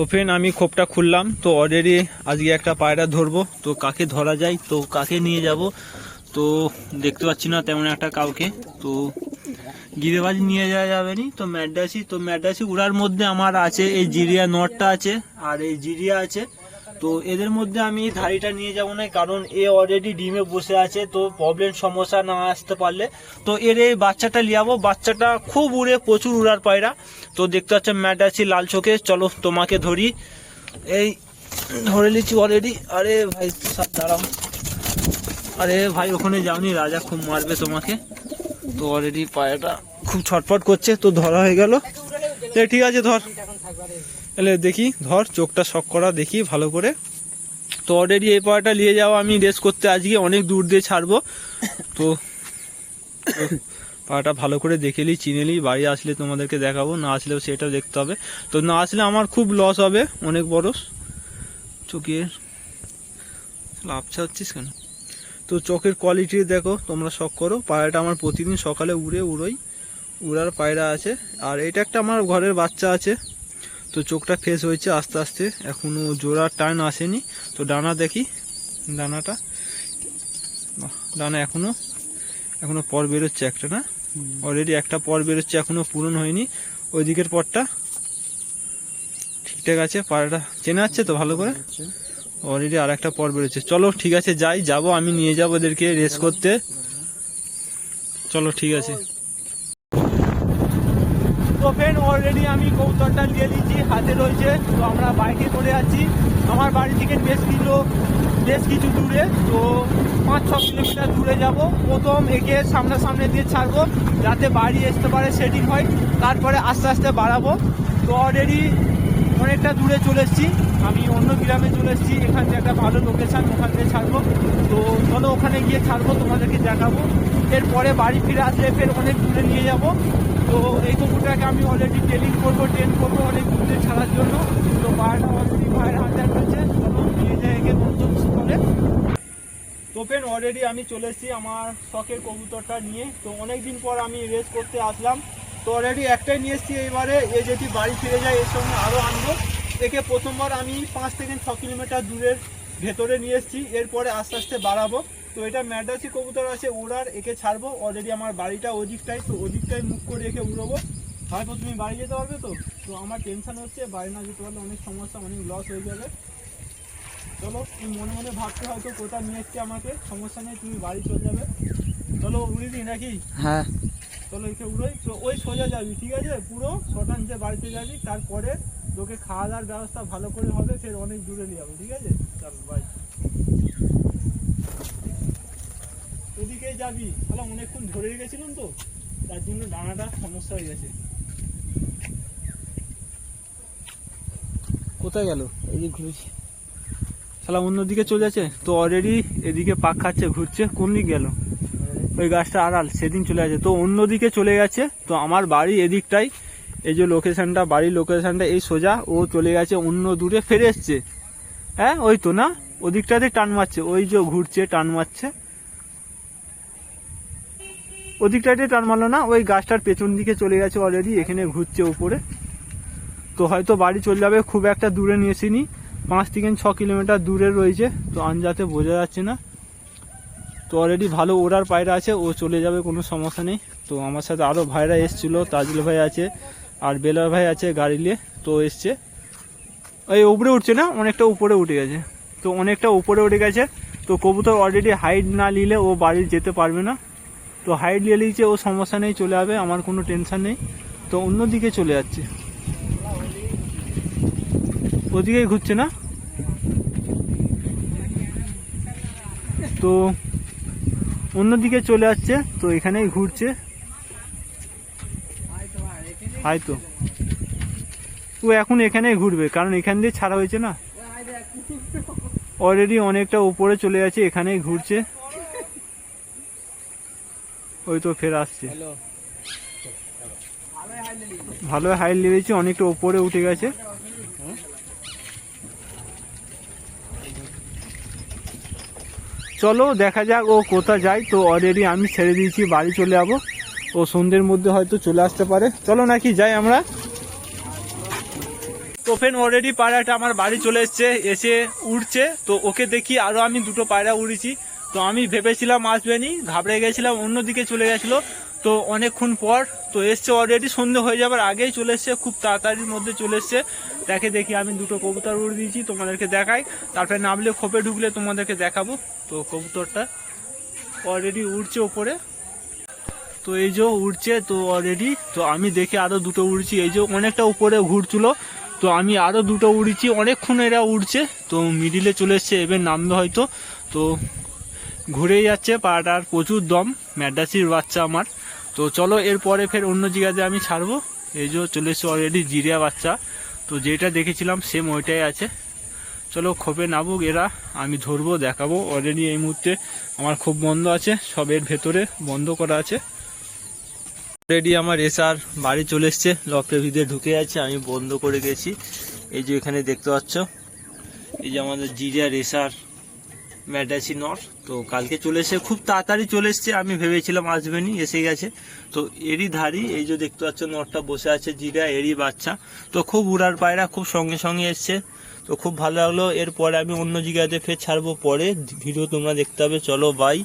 তো ফ্রেন্ড আমি খোপটা খুললাম, তো অলরেডি আজকে একটা পায়রা ধরবো, তো কাকে ধরা যায়, তো কাকে নিয়ে যাব, তো দেখতে পাচ্ছি না তেমন একটা কাউকে, তো গিরেবাজ নিয়ে যাওয়া যাবে নি, তো ম্যাডাসি তো ম্যাডাসি উড়ার মধ্যে আমার আছে, এই জিরিয়া নটটা আছে, আর এই জিরিয়া আছে তো এদের মধ্যে আমি ধাড়িটা নিয়ে যাব না, কারণ এ অলরেডি ডিমে বসে আছে, তো প্রবলেম সমস্যা না আসতে পারলে। তো এর এই বাচ্চাটা লিয়াবো বাচ্চাটা খুব উড়ে, প্রচুর উড়ার পায়রা। তো দেখতে পাচ্ছ ম্যাডাসি লাল চোখে, চলো তোমাকে ধরি। এই ধরে নিচ্ছি অলরেডি আরে ভাই দাঁড়াও। আরে ভাই, ওখানে যাওনি, রাজা খুব মারবে তোমাকে। তো অলরেডি পায়রাটা খুব ছটফট করছে, তো ধরা হয়ে গেল। ঠিক আছে, ধর। তাহলে দেখি, ধর, চোখটা শক করা, দেখি, ভালো করে। তো অলরেডি এই পায়রাটা নিয়ে যাওয়া, আমি রেস করতে আজকে অনেক দূর দিয়ে ছাড়বো। তো পায়রাটা ভালো করে দেখে নিই চিনে নিই বাড়ি আসলে তোমাদেরকে দেখাবো, না আসলেও সেটা দেখতে হবে। তো না আসলে আমার খুব লস হবে, অনেক বড়। চোখের লাভছা হচ্ছিস কেন? তো চোখের কোয়ালিটি দেখো, তোমরা শখ করো। পায়রাটা আমার প্রতিদিন সকালে উড়ে, উড়োই। উড়ার পায়রা আছে। আর এটা একটা আমার ঘরের বাচ্চা আছে। তো চোখটা ফেস হয়েছে আস্তে আস্তে এখনও জোড়ার টান আসেনি। তো ডানা দেখি ডানাটা। ডানা এখনও এখনও পর বেরোচ্ছে একটা না? অলরেডি একটা পর বেরোচ্ছে এখনও পূরণ হয়নি। ওই দিকের পরটা ঠিকঠাক আছে পায়রাটা চেনা যাচ্ছে তো ভালো করে? অলরেডি আর একটা পর বেরোচ্ছে। চলো ঠিক আছে যাই যাব আমি নিয়ে যাব ওদেরকে রেস করতে। চলো ঠিক আছে। ফ্রেন্ড অলরেডি আমি কৌতলটা নিয়ে নিচ্ছি হাতে রয়েছে। তো আমরা বাইকে করে আছি। আমার বাড়ি থেকে বেশ কিছু বেশ কিছু দূরে। তো পাঁচ, ছ কিলোমিটার দূরে যাব। প্রথম একে সামনাসামনি দিয়ে ছাড়বো, যাতে বাড়ি আসতে পারে, সেটিং হয়। তারপরে আস্তে আস্তে বাড়াবো। তো অলরেডি অনেকটা দূরে চলে এসেছি। আমি অন্য গ্রামে চলে এসেছি। এখান থেকে একটা ভালো লোকেশান ওখান থেকে ছাড়বো। তো চলো ওখানে গিয়ে ছাড়বো, তোমাদেরকে দেখাবো। এরপরে বাড়ি ফিরে আসলে ফের অনেক দূরে নিয়ে যাব। তো এই কুকুরটাকে আমি অলরেডি ট্রেনিং করব ট্রেন করব অনেক দূরে ছাড়ার জন্য। তো পাহাড়টা অলরেডি ভাইয়ের হাতে রয়েছে চলো নিয়ে একে গন্তব্যস্থলে তো ফ্রেন্ড অলরেডি আমি চলে এসেছি আমার শখের কবুতরটা নিয়ে। তো অনেক দিন পর আমি রেস করতে আসলাম। তো অলরেডি একটাই নিয়ে এসেছি এবারে, এ যদি বাড়ি ফিরে যায়, এর সঙ্গে আরও আনব। একে প্রথমবার আমি পাঁচ থেকে ছ কিলোমিটার দূরের ভেতরে নিয়ে এসেছি। এরপরে আস্তে আস্তে বাড়াবো। তো এটা ম্যাডাসি কবুতর আছে ওড়ার একে ছাড়বো। অলরেডি আমার বাড়িটা ওদিকটাই তো ওদিকটাই মুখ করে একে উড়বো। হয়তো তুমি বাড়ি যেতে পারবে তো? তো আমার টেনশন হচ্ছে বাড়ি না যেতে পারলে অনেক সমস্যা অনেক লস হয়ে যাবে। চলো তুমি মনে মনে ভাবতে হয়তো কোথায় নিয়ে এসছে আমাকে সমস্যা নেই তুমি বাড়ি চলে যাবে। চলো উড়ি দিই নাকি? হ্যাঁ। চলো একে উড়োই। তো ওই সোজা যাবি ঠিক আছে? পুরো শতাংশে বাড়িতে যাবি তারপরে তোকে খাওয়া দাওয়ার ব্যবস্থা ভালো করে হবে ফের অনেক দূরে নিয়ে যাব ঠিক আছে? চল বাই ওদিকে যাবি। তাহলে অনেকক্ষণ ধরে গেছিলাম তো। তার জন্য ডানাটা সমস্যা হয়ে গেছে। কোথায় গেল? এই যে ঘুরেছি। শালা অন্যদিকে চলে যাচ্ছে। তো অলরেডি এদিকে পাক খাচ্ছে, ঘুরছে। কোন দিক গেল? ওই গাছটা আড়াল, সেদিন চলে গেছে তো অন্যদিকে চলে গেছে। তো আমার বাড়ি এদিকটাই। এই যে লোকেশানটা বাড়ির লোকেশানটা এই সোজা। ও চলে গেছে অন্য দূরে, ফিরে এসছে। হ্যাঁ ওই তো না? ওদিকটাতে টান মারছে। ওই যে ঘুরছে, টান মারছে। ওদিকটাতে টান মারলো না, ওই গাছটার পেছন দিকে চলে গেছে অলরেডি এখানে ঘুরছে উপরে। তো হয়তো বাড়ি চলে যাবে, খুব একটা দূরে নিয়ে আসিনি পাঁচ থেকে ছ কিলোমিটার দূরে রয়েছে, তো আনজাতে বোঝা যাচ্ছে না। তো অলরেডি ভালো ওড়ার পায়রা আছে, ও চলে যাবে, কোনো সমস্যা নেই। তো আমার সাথে আরও ভাইরা এসছিল, তাজুল ভাই আছে আর বেলার ভাই আছে গাড়ি নিয়ে, তো এসছে। ওই উপরে উঠছে না, অনেকটা উপরে উঠে গেছে। তো অনেকটা উপরে উঠে গেছে, তো কবুতর অলরেডি হাইট না নিলে ও বাড়ি যেতে পারবে না। তো হাইট নিয়ে নিয়েছে ও সমস্যা নেই, চলে যাবে, আমার কোনো টেনশান নেই। তো অন্যদিকে চলে যাচ্ছে। ওদিকেই ঘুরছে না? তো অন্যদিকে চলে যাচ্ছে, তো এখানেই ঘুরছে। হয়তো। ও এখন এখানেই ঘুরবে, কারণ এখান দিয়ে ছাড়া হয়েছে না। অলরেডি অনেকটা উপরে চলে গেছে, এখানেই ঘুরছে। ওই তো ফের আসছে। ভালো হাইট লেগেছে অনেকটা উপরে উঠে গেছে। চলো দেখা যাক ও কোথায় যায়। তো অলরেডি আমি ছেড়ে দিয়েছি বাড়ি চলে যাব। ও সন্ধ্যের মধ্যে হয়তো চলে আসতে পারে। চলো নাকি যাই আমরা। তো ফ্রেন্ড অলরেডি পায়রাটা আমার বাড়ি চলে এসছে এসে উড়ছে। তো ওকে দেখি আরও আমি দুটো পায়রা উড়েছি। তো আমি ভেবেছিলাম আসবে আসবেনি ঘাবড়ে গেছিলাম, অন্যদিকে চলে গেছিল। তো অনেকক্ষণ পর, তো এসছে অলরেডি সন্ধে হয়ে যাবার আগেই চলে এসছে, খুব তাড়াতাড়ির মধ্যে চলে এসছে। দেখে দেখি আমি দুটো কবুতর উড়ে দিয়েছি, তোমাদেরকে দেখাই। তারপরে নামলে খোপে ঢুকলে তোমাদেরকে দেখাবো। তো কবুতরটা অলরেডি উড়ছে ওপরে। তো এই যে উড়ছে, তো অলরেডি তো আমি দেখে আরও দুটো উড়ছি। এই যে অনেকটা উপরে ঘুরছিল, তো আমি আরও দুটো উড়ছি। অনেকক্ষণ এরা উড়ছে, তো মিডিলে চলে এসছে, এবার নামবে হয়তো। তো ঘুরেই যাচ্ছে পাড়াটার প্রচুর দম, ম্যাডাসির বাচ্চা আমার। তো চলো, এরপরে ফের অন্য জায়গাতে আমি ছাড়বো। এই যে চলে এসছে অলরেডি জিরিয়া বাচ্চা। তো যেটা দেখেছিলাম সেম ওইটাই আছে। চলো খোপে নাবুক এরা, আমি ধরবো, দেখাবো। অলরেডি এই মুহূর্তে আমার খুব বন্ধ আছে, সবের ভেতরে বন্ধ করা আছে। অলরেডি আমার এসআর বাড়ি চলে এসছে লকের ভিতরে ঢুকে আছে, আমি বন্ধ করে গেছি। এই যে এখানে দেখতে পাচ্ছ, এই যে আমাদের জিরিয়া রেসার ম্যাডাসি নর তো কালকে চলে এসে খুব তাড়াতাড়ি চলে এসছে, আমি ভেবেছিলাম আসবেনি এসে গেছে। তো এরই ধারি এই যে দেখতে পাচ্ছ নরটা বসে আছে জিরা, এরই বাচ্চা। তো খুব উড়ার পায়রা, খুব সঙ্গে সঙ্গে এসছে। তো খুব ভালো লাগল, এরপরে আমি অন্য জায়গাতে ফের ছাড়বো, পরে ভিডিও তোমরা দেখতে হবে চলো বাই